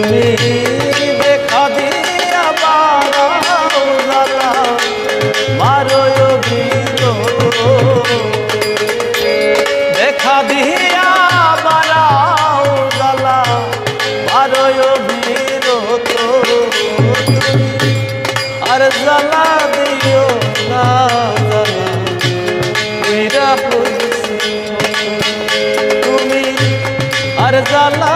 তুমি দেখা দিয়া বাড়াও জ্বালা মারো বিরহ দেখা দিয়া বাড়াও জ্বালা মারো বিরত আর জ্বালা দিও না, জ্বালা তুমি আর জ্বালা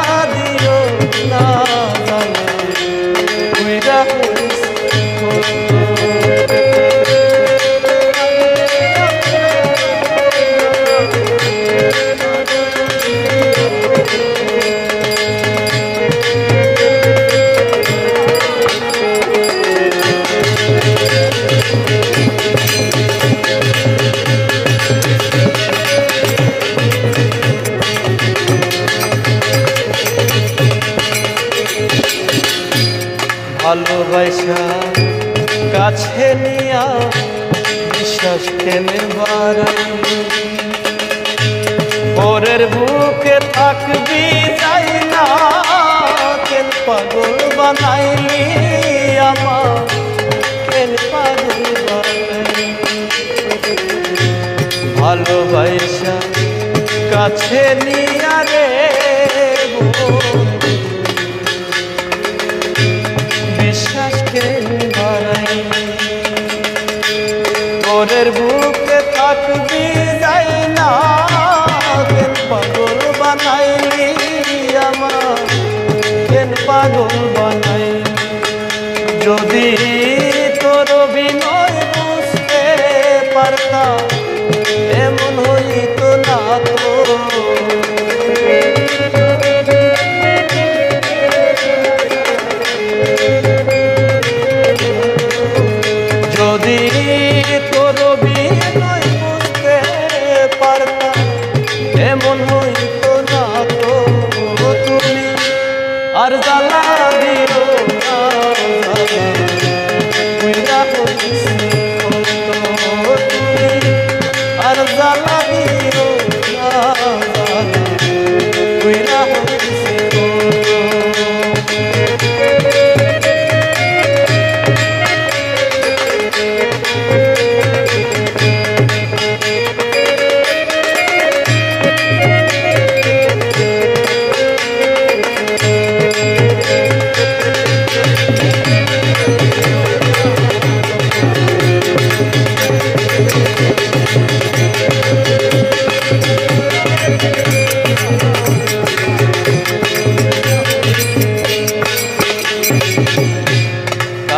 কাছে নিয়া বিশ্বাস বাড়াইলি পরের বুকে থাকবি যাই না কেন পাগল বানাইলি আমার কেন পাগল ভালোবাসা কাছে নিয়া রে পাগল বানাইলি আর জ্বালা দিও আর জ্বালা দিও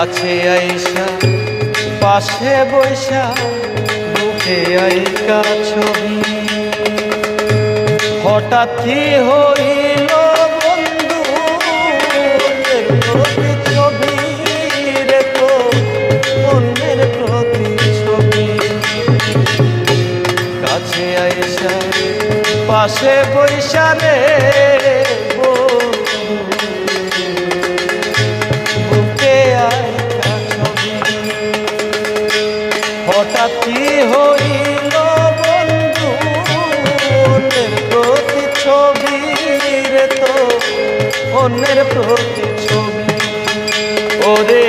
কাছে আইসা, পাশে বৈশা মুখে আইকা ছবি। হঠাৎই হইল বন্ধু ছবি রে প্রতি ছবি কাছে আইসা, পাশে বৈশা রে অন্যের প্রতি ছবি। ওরে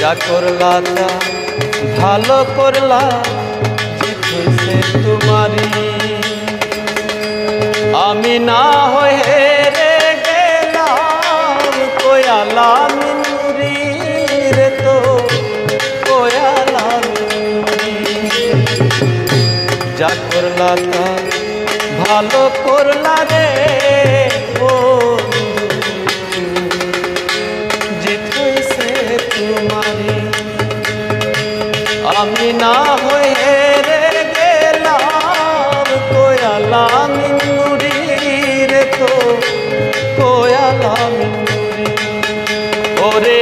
যা করলা তা ভালো করলা জিতেছে তোমারি আমি না হয়ে রে গেলাম, কয়ালাম রে তো, কয়ালাম যা করলা তা ভালো করলা রে ওরে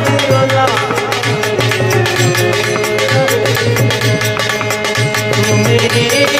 জ্বালা দিও